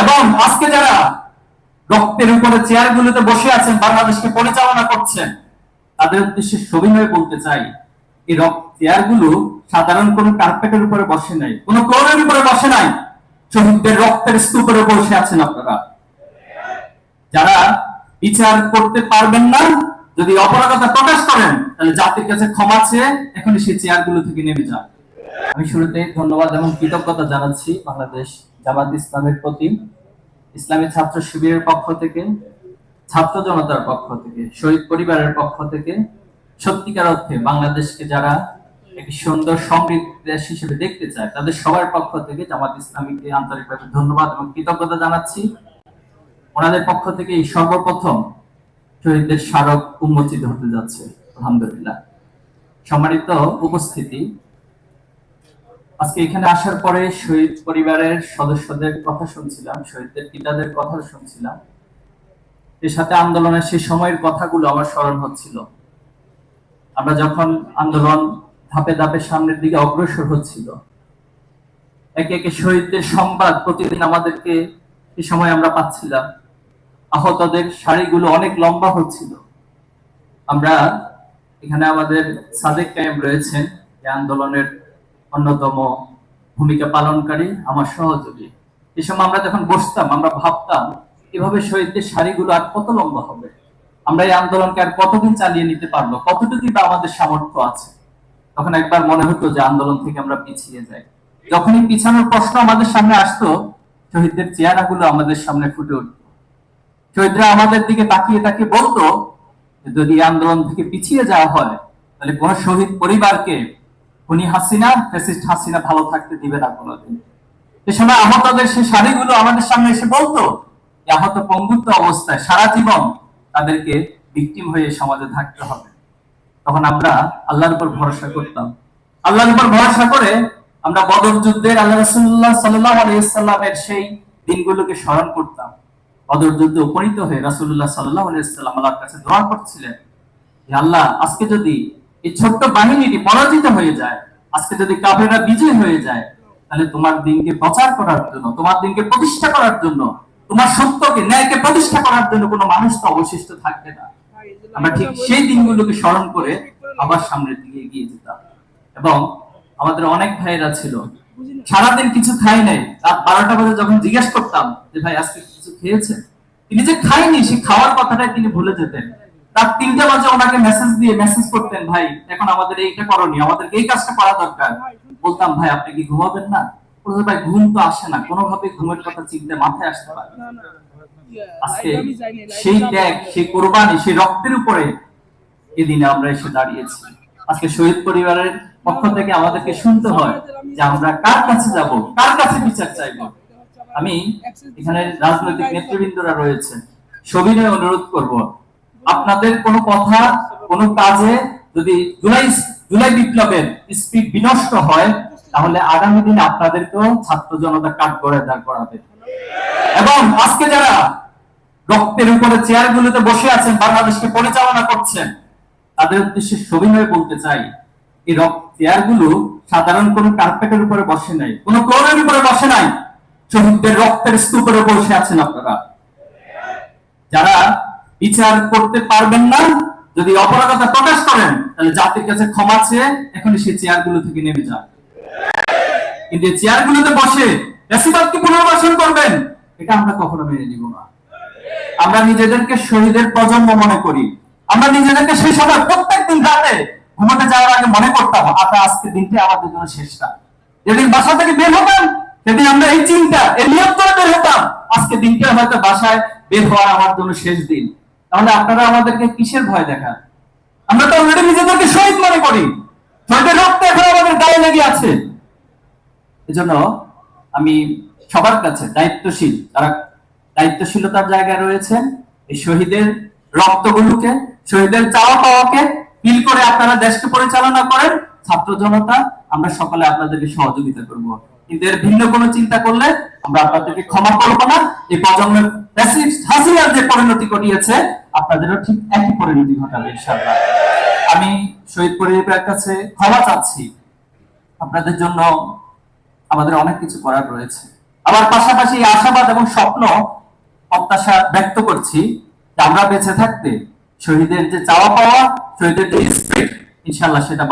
এবং আজকে যারা রক্তের উপরে চেয়ার গুলোতে বসে আছেন, বাংলাদেশকে পরিচালনা করছেন, তাদের উদ্দেশ্যে সবিনয় বলতে চাই, এই রক্ত চেয়ারগুলো সাধারণ কোনো কার্পেটের উপরে বসে নাই, কোনো ফ্লোরের উপরে বসে নাই, শহীদদের রক্তের স্তূপের বসে আছেন আপনারা। যারা বিচার করতে পারবেন না, যদি অপরাধতা প্রকাশ করেন, তাহলে জাতির কাছে ক্ষমা চেয়ে এখনই সেই চেয়ারগুলো থেকে নেমে যান। আমি শুরুতে ধন্যবাদ এবং কৃতজ্ঞতা জানাচ্ছি বাংলাদেশ জামাত ইসলামের প্রতি, ইসলামী ছাত্র শিবিরের পক্ষ থেকে, ছাত্র জনতার পক্ষ থেকে, শহীদ পরিবারের পক্ষ থেকে সত্যিকার অর্থে বাংলাদেশকে যারা একটি সুন্দর সমৃদ্ধ দেশ হিসেবে দেখতে চায়, তাদের সবার পক্ষ থেকে জামাত ইসলামীকে আন্তরিকভাবে ধন্যবাদ এবং কৃতজ্ঞতা জানাচ্ছি। ওনাদের পক্ষ থেকে এই সর্বপ্রথম শহীদদের স্মারক উন্মোচিত হতে যাচ্ছে, আলহামদুলিল্লাহ। সম্মানিত উপস্থিতি আজকে এখানে আসার পরে শহীদ পরিবারের সদস্যদের কথা শুনছিলাম, শহীদদের পিতাদের কথা শুনছিলাম। এর সাথে আন্দোলনের সেই সময়ের কথাগুলো আমার স্মরণ হচ্ছিল। আমরা যখন আন্দোলন ধাপে ধাপে সামনের দিকে অগ্রসর হচ্ছিল, একে একে শহীদদের সংবাদ প্রতিদিন আমাদেরকে এই সময় আমরা পাচ্ছিলাম। আহতদের শাড়িগুলো অনেক লম্বা হচ্ছিল। আমরা এখানে আমাদের সাদেক কায়েম রয়েছেন এই আন্দোলনের অন্যতম ভূমিকা পালনকারী আমার সহযোগী। এই সময় আমরা যখন বসতাম, আমরা ভাবতাম, এভাবে শহীদদের সারিগুলো আর কত লম্বা হবে? আমরা এই আন্দোলনকে আর কতদিন চালিয়ে নিতে পারব? কতটুকু বা আমাদের সামর্থ্য আছে? তখন একবার মনে হতো যে আন্দোলন থেকে আমরা পিছিয়ে যাই। যখনই পিছানোর প্রশ্ন আমাদের সামনে আসতো, শহীদদের চেহারাগুলো আমাদের সামনে ফুটে উঠতো। শহীদরা আমাদের দিকে তাকিয়ে তাকিয়ে বলতো, যদি আন্দোলন থেকে পিছিয়ে যাওয়া হয়, তাহলে কোন শহীদ পরিবারকে উনি হাসিনা ফেসিস্ট হাসিনা ভালো থাকতে দিবে না কোনোদিন। সে সময় আহতদের সেই শাড়িগুলো আমাদের সামনে এসে বলতো আহত পঙ্গুত্ব অবস্থায় সারা জীবন তাদেরকে ভিকটিম হয়ে সমাজে থাকতে হবে। তখন আমরা আল্লাহর উপর ভরসা করতাম। আল্লাহর উপর ভরসা করে আমরা বদর যুদ্ধের আল্লাহ রসুল্লাহ সাল্লাহ আলাইসাল্লামের সেই দিনগুলোকে স্মরণ করতাম। বদর যুদ্ধে উপনীত হয়ে রাসুল্লাহ সাল্লাহ আলাইসাল্লাম আল্লাহর কাছে দোয়া করছিলেন আল্লাহ, আজকে যদি এই ছোট্ট বাহিনীটি পরাজিত হয়ে যায়। আজকে যদি কাফেররা বিজয় হয়ে যায়, তাহলে তোমার দিনকে প্রচার করার জন্য, তোমার দিনকে প্রতিষ্ঠা করার জন্য, তোমার সত্যকে, ন্যায়কে প্রতিষ্ঠা করার জন্য কোনো মানুষ তো অবশিষ্ট থাকবে না। আমরা ঠিক সেই দিনগুলোকে স্মরণ করে আবার সামনের দিকে এগিয়ে যেতাম। এবং আমাদের অনেক ভাইয়েরা ছিল। সারাদিন কিছু খাই নাই। রাত বারোটা বাজে যখন জিজ্ঞেস করতাম যে, ভাই, আজকে কিছু খেয়েছেন? তিনি যে খায়নি, সে খাওয়ার কথাটাই তিনি ভুলে যেতেন। রাত তিনটে বাজে ওনাকে মেসেজ দিয়ে মেসেজ করতেন ভাই এখন আমাদের এইটা করণীয় আমাদেরকে এই কাজটা করা দরকার। বলতাম ভাই আপনি কি ঘুমাবেন না? বলতে ভাই ঘুম তো আসে না কোনোভাবে ঘুমের কথা চিন্তা মাথায় আসতে পারে আজকে সেই ত্যাগ সেই কোরবানি সেই রক্তের উপরে এদিনে আমরা এসে দাঁড়িয়েছি। আজকে শহীদ পরিবারের পক্ষ থেকে আমাদেরকে শুনতে হয় যে আমরা কার কাছে যাব কার কাছে বিচার চাইব? আমি এখানে রাজনৈতিক নেতৃবৃন্দরা রয়েছেন। সবিনয় অনুরোধ করব আপনাদের কোনো কথা, কোনো কাজে যদি জুলাই জুলাই বিপ্লবের স্পিড বিনষ্ট হয়, তাহলে আগামী দিনে আপনাদেরকেও ছাত্র জনতা কাঠ করে দাঁড় করাবে। এবং আজকে যারা রক্তের উপরে চেয়ার গুলোতে বসে আছেন, বাংলাদেশকে পরিচালনা করছেন, তাদের উদ্দেশ্যে সবিনয় বলতে চাই, এই রক্ত চেয়ারগুলো সাধারণ কোনো কার্পেটের উপরে বসে নাই, কোনো ফ্লোরের উপরে বসে নাই, শহীদদের রক্তের স্তূপের উপর বসে আছেন আপনারা। যারা বিচার করতে পারবেন না। যদি অপরাধতা প্রকাশ করেন, তাহলে জাতির কাছে ক্ষমা চেয়ে এখনই সেই চেয়ারগুলো থেকে নেমে যান। কিন্তু এই চেয়ার বসে রেসিবাদকে পুনর্বাসন করবেন, এটা আমরা কখনো মেনে নিব না। আমরা নিজেদেরকে শহীদের প্রজন্ম মনে করি। আমরা নিজেদেরকে সেই সময় প্রত্যেক দিন রাতে ঘুমাতে যাওয়ার আগে মনে করতাম আপনার আজকে দিনটি আমাদের জন্য শেষটা যেদিন বাসা থেকে বের হতাম, সেদিন আমরা এই চিন্তা, এই নিয়ম করে বের হতাম, আজকে দিনটা হয়তো বাসায় বের হওয়ার আমার জন্য শেষ দিন। তাহলে আপনারা আমাদেরকে কিসের ভয় দেখান? আমরা তো অলরেডি নিজেদেরকে শহীদ মনে করি। শহীদের রক্ত এখন আমাদের গায়ে লেগে আছে। এজন্য আমি সবার কাছে দায়িত্বশীল, যারা দায়িত্বশীলতার জায়গায় রয়েছেন, এই শহীদের রক্তগুলোকে, শহীদের চাওয়া পাওয়াকে ফিল করে আপনারা দেশকে পরিচালনা করেন। ছাত্র জনতা, আমরা সকলে আপনাদেরকে সহযোগিতা করব। কিন্তু এর ভিন্ন কোনো চিন্তা করলে আমরা আপনাদেরকে ক্ষমা করব না। এই প্রজন্মের হাসিনার যে পরিণতি ঘটিয়েছে, আপনাদেরও ঠিক একই পরিণতি ঘটাবে, ইনশাআল্লাহ। আমি শহীদ পরিবারের কাছে ক্ষমা চাচ্ছি। আপনাদের জন্য আমাদের অনেক কিছু করার রয়েছে। আবার পাশাপাশি আশাবাদ এবং স্বপ্ন প্রত্যাশা ব্যক্ত করছি যে আমরা বেঁচে থাকতে, শহীদের যে চাওয়া পাওয়া, শহীদের যে স্পিরিট ইনশাল্লাহ সেটা